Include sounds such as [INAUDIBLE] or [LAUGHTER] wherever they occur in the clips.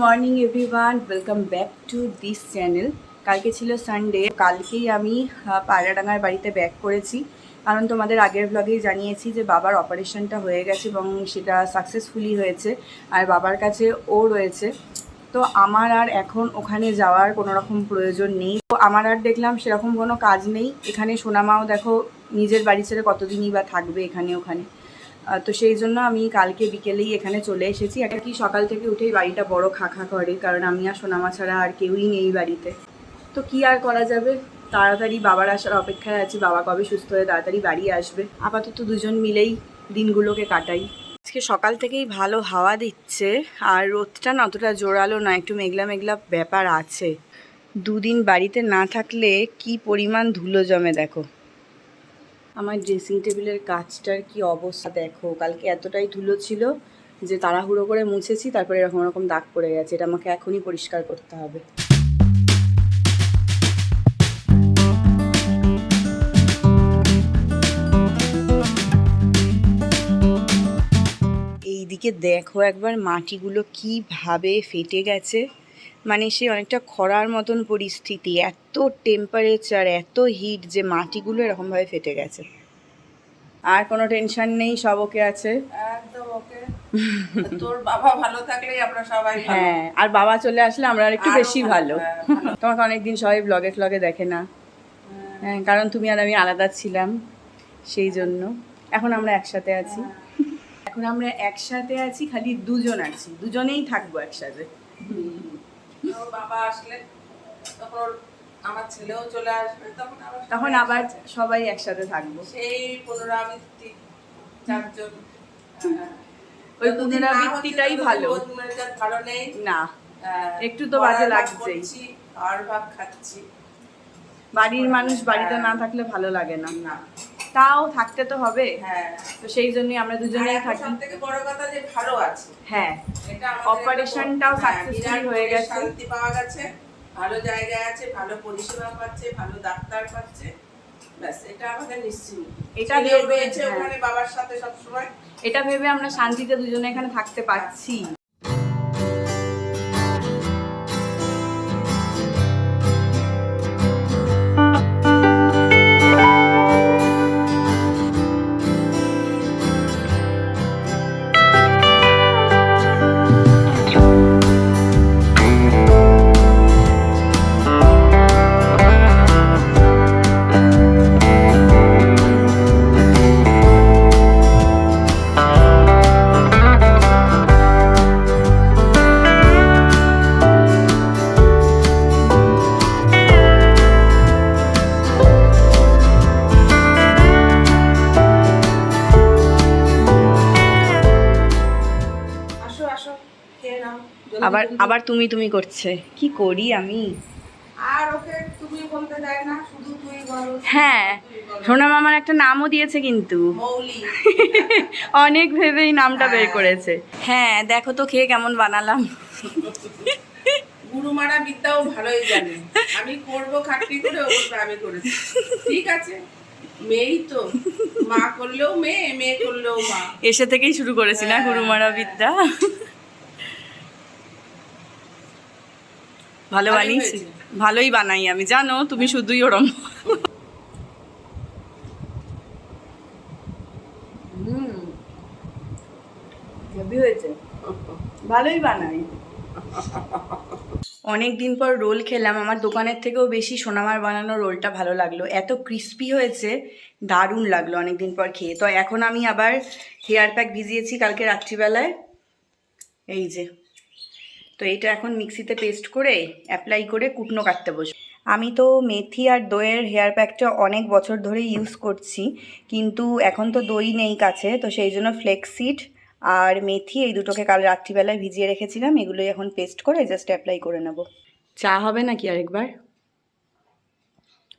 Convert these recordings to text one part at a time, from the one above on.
Morning everyone welcome back to this channel কালকে ছিল Sunday কালকেই আমি পায়রাডাঙ্গার বাড়িতে ব্যাক করেছি। কারণ তোমাদের আগের ব্লগেই জানিয়েছি যে বাবার অপারেশনটা হয়ে গেছে এবং সেটা সাকসেসফুলি হয়েছে, আর বাবার কাছে ও রয়েছে। তো আমার আর এখন ওখানে যাওয়ার কোনো রকম প্রয়োজন নেই। তো আমার আর দেখলাম সেরকম কোনো কাজ নেই। এখানে সোনামাও দেখো, নিজের বাড়ি ছেড়ে কতদিনই বা থাকবে এখানে ওখানে। তো সেই জন্য আমি কালকে বিকেলেই এখানে চলে এসেছি। একটা কি সকাল থেকে উঠেই বাড়িটা বড় খাখা করে, কারণ আমি আর সোনামা ছাড়া আর কেউই নেই বাড়িতে। তো কি আর করা যাবে? তাড়াতাড়ি বাবার আসার অপেক্ষায় আছি, বাবা কবে সুস্থ হয়ে তাড়াতাড়ি বাড়ি আসবে। আপাতত দুজন মিলেই দিনগুলোকে কাটাই। আজকে সকাল থেকেই ভালো হাওয়া দিচ্ছে, আর রোদটা না অতটা জোরালো না একটু মেঘলা মেঘলা ব্যাপার আছে। দুদিন বাড়িতে না থাকলে কি পরিমাণ ধুলো জমে দেখো। আমার ড্রেসিং টেবিলের কাজটার কি অবস্থা দেখো? কালকে এতটাই ধুলো ছিল যে তাড়াহুড়ো করে মুছেছি, তারপরে এরকম এরকম দাগ পড়ে গেছে। এটা আমাকে এখনই পরিষ্কার করতে হবে। এইদিকে দেখো একবার মাটিগুলো কীভাবে ফেটে গেছে। মানে সে অনেকটা খরার মতন পরিস্থিতি এত টেম্পারেচার এত হিট যে মাটিগুলো এরকমভাবে ফেটে গেছে। আর কোনো টেনশন নেই সব ওকে আছে। একদম ওকে তোর বাবা ভালো থাকলেই আমরা সবাই হ্যাঁ আর বাবা চলে আসলে আমরা আর একটু বেশি হ্যাঁ, ভালো। তোমাকে অনেকদিন সবাই ব্লগে ফ্লগে দেখে না। হ্যাঁ। কারণ তুমি আর আমি আলাদা ছিলাম সেই জন্য। এখন আমরা একসাথে আছি। এখন আমরা একসাথে আছি খালি দুজন আছি। দুজনেই থাকব একসাথে। বাবা আসলে তখন ওর- আমার ছেলেও চলে আসবে তখন আবার তখন আবার। সবাই একসাথে থাকব সেই পুনরাবৃত্তি চারজন হ্যাঁ। ওই পুনরাবৃত্তিটাই ভালো। ভালো নেই না হ্যাঁ, একটু তো বাজে লাগছেই। খাওয়ার ভাগ খাচ্ছি বাড়ির মানুষ বাড়িতে না থাকলে ভালো লাগে না না তাও থাকতে তো হবে। হ্যাঁ। তো সেই জন্যই আমরা দুজনেই থাকি সব থেকে। বড় কথা যে ভালো আছে। হ্যাঁ এটা অপারেশনটাও একটা- হ্যাঁ, হয়ে গেছে। শান্তি পাওয়া গেছে ভালো জায়গায় আছে ভালো পরিষেবা পাচ্ছে ভালো ডাক্তার পাচ্ছে। ব্যাস এটা আমাদের নিশ্চিন্ত। এটা ভেবে, হ্যাঁ। ওখানে বাবার সাথে সবসময়। এটা ভেবে আমরা শান্তিতে দুজনে এখানে থাকতে পারছি। আবার আবার তুমি তুমি করছে। কি করি আমি? আর ওকে তুমি বলতে দেয় না শুধু তুই বলো। হ্যাঁ। সোনাম আমার একটা নামও দিয়েছে কিন্তু। [LAUGHS] অনেক ভেবেই নামটা বের হ্যাঁ। করেছে। হ্যাঁ দেখো তো খেয়ে কেমন বানালাম। গুরু মারা বিদ্যাও ভালোই জানে। আমি করব খাটনি করে ও বলবে আমি করেছি। ঠিক আছে? মেয়েই তো। মা করলেও মেয়ে মেয়ে করলেও মা। এসে থেকেই শুরু করেছি না হ্যাঁ, গুরুমারা। বিদ্যা? ভালো বানিয়েছি ভালোই বানাই আমি জানো তুমি শুধুই ওরম। হুম হয়েছে। ভালোই বানাই। অনেক দিন পর রোল খেলাম আমার দোকানের থেকেও বেশি সোনামার বানানো রোলটা ভালো লাগল। এত ক্রিস্পি হয়েছে দারুণ লাগল অনেক দিন পর খেয়ে। তো এখন আমি আবার হেয়ার প্যাক ভিজিয়েছি কালকে রাত্রিবেলায়। এই যে তো এটা এখন মিক্সিতে পেস্ট করে অ্যাপ্লাই করে কুটনো কাটতে বসবো। আমি তো মেথি আর দইয়ের হেয়ার প্যাকটা অনেক বছর ধরে ইউজ করছি কিন্তু এখন তো দই নেই কাছে তো সেই জন্য ফ্লেক্সিড আর মেথি এই দুটোকে কাল রাত্রিবেলায় ভিজিয়ে রেখেছিলাম এগুলোই এখন পেস্ট করে জাস্ট অ্যাপ্লাই করে নেব। চা হবে নাকি আরেকবার?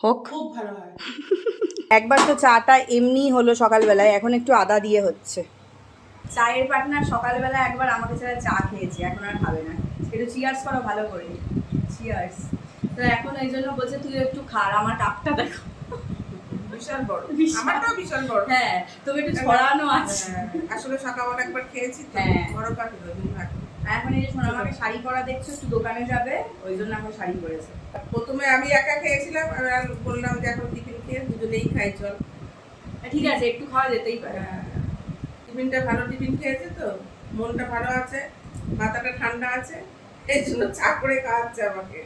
হোক। খুব ভালো হয়। [LAUGHS] একবার তো চাটা এমনি হলো সকালবেলায় এখন একটু আদা দিয়ে হচ্ছে। চায়ের পার্টনার সকালবেলা একবার আমাকে ছাড়া চা খেয়েছে এখন আর খাবে না। একটু চিয়ার্স করো ভালো করে। চিয়ার্স তো এখন এই জন্য বলছে তুই একটু খা আর আমার কাপটা দেখো। বিশাল বড়। আমারটাও বিশাল বড়। হ্যাঁ তুমি একটু ছড়ানো আছে। হ্যাঁ, আসলে সকালবেলা একবার খেয়েছি হ্যাঁ। বড় কাপ আর এখন এই যে সোনামাকে শাড়ি পরা দেখছ একটু দোকানে যাবে ওই জন্য এখন শাড়ি পরেছে। প্রথমে আমি একা খেয়েছিলাম আর বললাম যে এখন টিফিন খেয়ে দুজনেই খাই চল। ঠিক আছে একটু খাওয়া যেতেই পারে। হ্যাঁ, টিফিনটা ভালো টিফিন খেয়েছে তো মনটা ভালো আছে মাথাটা ঠান্ডা আছে এই জন্য চা করে খাওয়াচ্ছে আমাকে।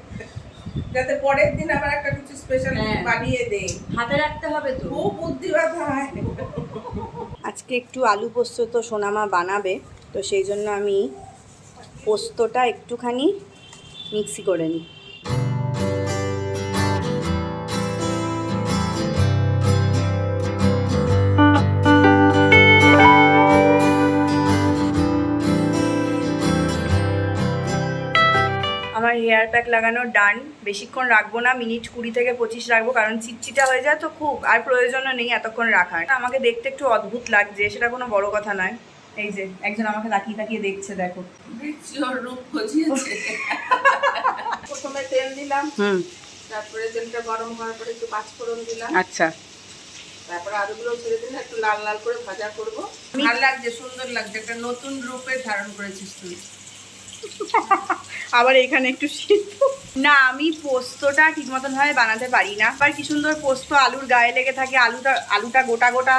যাতে পরের দিন আবার একটা কিছু স্পেশাল হ্যাঁ। বানিয়ে দেয় হাতে রাখতে হবে তো। খুব বুদ্ধিবাদ হয় আজকে একটু আলু পোস্ত তো সোনামা বানাবে তো সেই জন্য আমি পোস্তটা একটুখানি মিক্সি করে নিই। আমার হেয়ার প্যাক লাগানো ডান। বেশিক্ষণ রাখব না মিনিট কুড়ি থেকে পঁচিশ রাখব কারণ চিটচিটা হয়ে যায় তো খুব আর প্রয়োজনও নেই এতক্ষণ রাখার। আমাকে দেখতে একটু অদ্ভুত লাগছে সেটা কোনো বড় কথা নয়। এই যে একজন আমাকে তাকিয়ে তাকিয়ে দেখছে দেখো। [LAUGHS] প্রথমে তেল দিলাম হুম। তারপরে তেলটা গরম হওয়ার পরে একটু পাঁচফোড়ন দিলাম। আচ্ছা। তারপরে আলুগুলো ছেড়ে দিলে একটু লাল লাল করে ভাজা করব। ভালো লাগছে সুন্দর লাগছে একটা নতুন রূপে ধারণ করেছিস তুই। [LAUGHS] আবার এখানে একটু সিদ্ধ না আমি পোস্তটা ঠিক মতন ভাবে বানাতে পারি না। আবার কি সুন্দর পোস্ত আলুর গায়ে লেগে থাকে আলুটা আলুটা গোটা গোটা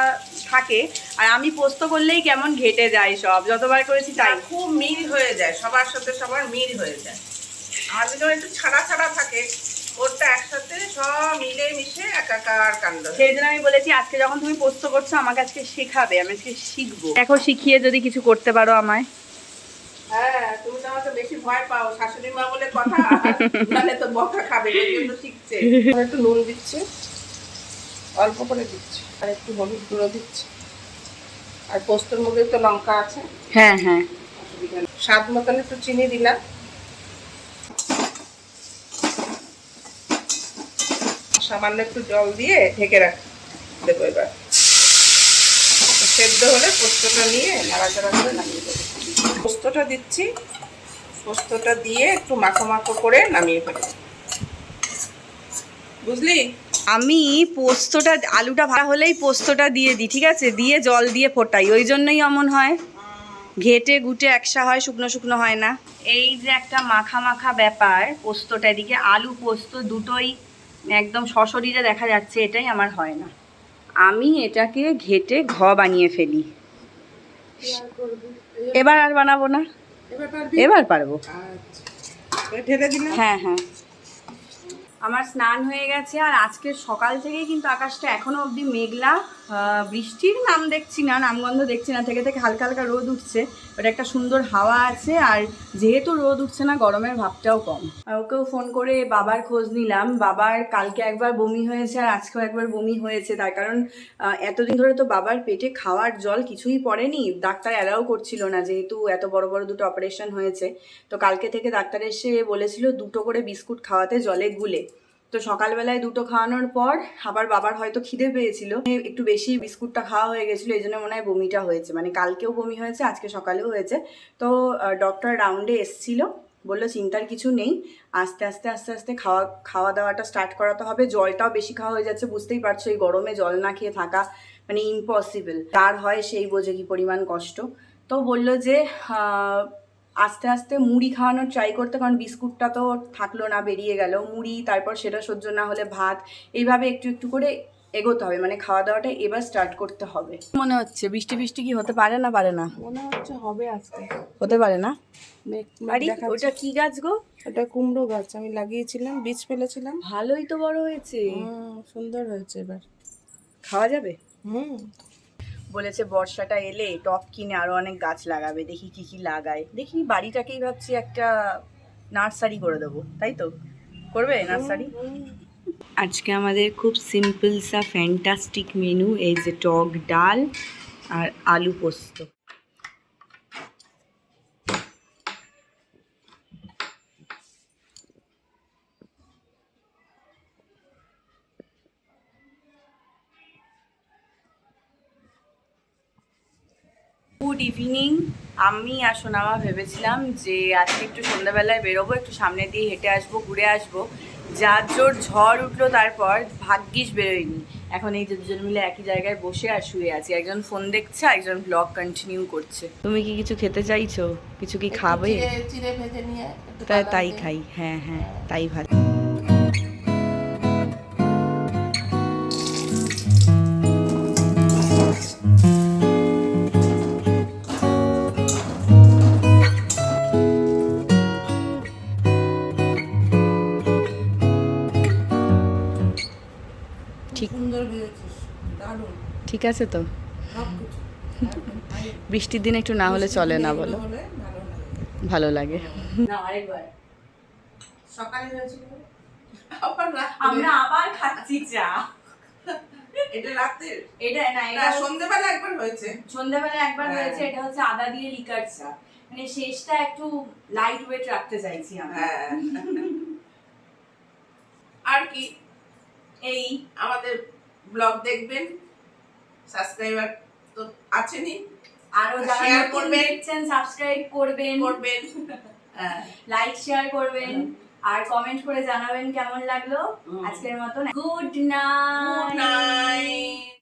থাকে। আর আমি পোস্ত করলেই কেমন ঘেটে যায় সব। যতবার করেছি তাই। খুব মিল হয়ে যায়। সবার সাথে সবার মিল হয়ে যায়। আমাদের একটু ছাড়া ছাড়া থাকে ওরটা একসাথে সব মিলে মিশে একাকার কাণ্ড সেই জন্য আমি বলেছি আজকে যখন তুমি পোস্ত করছ আমাকে আজকে শেখাবে আমি আজকে শিখব। দেখো শিখিয়ে যদি কিছু করতে পারো আমায়। হ্যাঁ তুমি তো আমাকে বেশি ভয় পাও। শাশুড়ি মা বলে কথা নাহলে তো বকা খাবে ওই জন্য শিখছে। আর একটু নুন দিচ্ছে অল্প করে দিচ্ছি আর একটু হলুদ গুঁড়ো দিচ্ছি। আর পোস্তর মধ্যে তো লঙ্কা আছে। হ্যাঁ হ্যাঁ। স্বাদ মতন একটু চিনি দিলাম। সামান্য একটু জল দিয়ে ঢেকে রাখ দেবো এবার। সেদ্ধ হলে পোস্তটা নিয়ে নাড়াচাড়া করে নামিয়ে দেবো। পোস্তটা দিচ্ছি। পোস্তটা দিয়ে একটু মাখো মাখো করে নামিয়ে ফেলব। বুঝলি? আমি পোস্তটা আলুটা ভাড়া হলেই পোস্তটা দিয়ে দিই ঠিক আছে? দিয়ে জল দিয়ে ফোটাই ওই জন্যই অমন হয়। ঘেটে গুটে একসা হয় শুকনো শুকনো হয় না। এই যে একটা মাখা মাখা ব্যাপার পোস্তটা এদিকে আলু পোস্ত দুটোই একদম সশরীরে দেখা যাচ্ছে এটাই আমার হয় না। আমি এটাকে ঘেটে ঘ বানিয়ে ফেলি। এবার আর বানাবো না। এবার পারব? আচ্ছা। হ্যাঁ হ্যাঁ। আমার স্নান হয়ে গেছে আর আজকে সকাল থেকে কিন্তু আকাশটা এখনও অবধি মেঘলা। বৃষ্টির নাম দেখছি না, নামগন্ধ দেখছি না, থেকে থেকে হালকা হালকা রোদ উঠছে ওটা একটা সুন্দর হাওয়া আছে, আর যেহেতু রোদ উঠছে না, গরমের ভাবটাও কম। আর ওকেও ফোন করে বাবার খোঁজ নিলাম, বাবার কালকে একবার বমি হয়েছে, আর আজকেও একবার বমি হয়েছে, তার কারণ এতদিন ধরে তো বাবার পেটে খাওয়ার জল কিছুই পড়েনি, ডাক্তার অ্যালাউ করছিল না, যেহেতু এত বড় বড় দুটো অপারেশন হয়েছে, তো কালকে থেকে ডাক্তার এসে বলেছিল দুটো করে বিস্কুট খাওয়াতে জলে গুলে। তো সকালবেলায় দুটো খাওয়ানোর পর আবার বাবার হয়তো খিদে পেয়েছিল। একটু বেশি বিস্কুটটা খাওয়া হয়ে গেছিল, এই জন্য মনে হয় বমিটা হয়েছে। মানে কালকেও বমি হয়েছে, আজকে সকালেও হয়েছে। তো ডক্টর রাউন্ডে এসছিল, বলল চিন্তার কিছু নেই, আস্তে আস্তে আস্তে আস্তে খাওয়া খাওয়া দাওয়াটা স্টার্ট করাতে হবে। জলটাও বেশি খাওয়া হয়ে যাচ্ছে, বুঝতেই পারছ, এই গরমে জল না খেয়ে থাকা মানে ইম্পসিবল তার হয় সেই বোঝে কি পরিমাণ কষ্ট। তো বলল যে আস্তে আস্তে মুড়ি খাওয়ানোর ট্রাই করতে কারণ বিস্কুটটা তো থাকল না বেরিয়ে গেল। মুড়ি তারপর সেটা সহ্য না হলে ভাত এইভাবে একটু একটু করে এগোতে হবে। মানে খাওয়া দাওয়াটা এবার স্টার্ট করতে হবে। মনে হচ্ছে বৃষ্টি বৃষ্টি কি হতে পারে না পারে না? মনে হচ্ছে হবে আজকে। হতে পারে না? আরে ওটা কি গাছ গো? ওটা কুমড়ো গাছ আমি লাগিয়েছিলাম বীজ ফেলেছিলাম। ভালোই তো বড় হয়েছে। সুন্দর হয়েছে এবার। খাওয়া যাবে? হুম। বলেছে বর্ষাটা এলে টপ কিনে আরও অনেক গাছ লাগাবে, দেখি কি কি লাগায়। দেখি বাড়িটাকেই ভাবছি একটা নার্সারি করে দেবো, তাই তো? করবে নার্সারি? আজকে আমাদের খুব সিম্পল সা ফ্যান্টাস্টিক মেনু এই যে টক ডাল আর আলু পোস্ত। Good evening. আমি আর সোনামা ভেবেছিলাম যে আজকে একটু সন্ধ্যাবেলায় বেরোবো একটু সামনে দিয়ে হেঁটে আসব ঘুরে আসব। যার জোর ঝড় উঠল তারপর ভাগ্যিস বেরোয়নি। এখন এই যে দুজন মিলে একই জায়গায় বসে আর শুয়ে আছি। একজন ফোন দেখছে একজন ব্লগ কন্টিনিউ করছে। তুমি কি কিছু খেতে চাইছো? কিছু কি খাবে? তাই। খাই। হ্যাঁ হ্যাঁ তাই ভালো। ঠিক আছে তো। বৃষ্টির দিন একটু না হলে চলে না বলো। ভালো লাগে। না আরেকবার। সকালে হয়েছিল। আমরা আবার খাচ্ছি চা। এটা রাতে? এটা না না এটা সন্ধ্যেবেলা একবার হয়েছে। সন্ধ্যাবেলা একবার হ্যাঁ। হয়েছে এটা হচ্ছে আদা দিয়ে লিকার চা। মানে শেষটা একটু লাইট ওয়েট রাখতে চাইছি হ্যাঁ। আর কি? এই। আমাদের ব্লগ দেখবেন। সাবস্ক্রাইবার তো আছেনই আরও যারা করবেন। দেখছেন সাবস্ক্রাইব করবেন। করবেন। [LAUGHS] হ্যাঁ লাইক শেয়ার করবেন আর কমেন্ট করে জানাবেন কেমন লাগল। আজকের মতন। Good night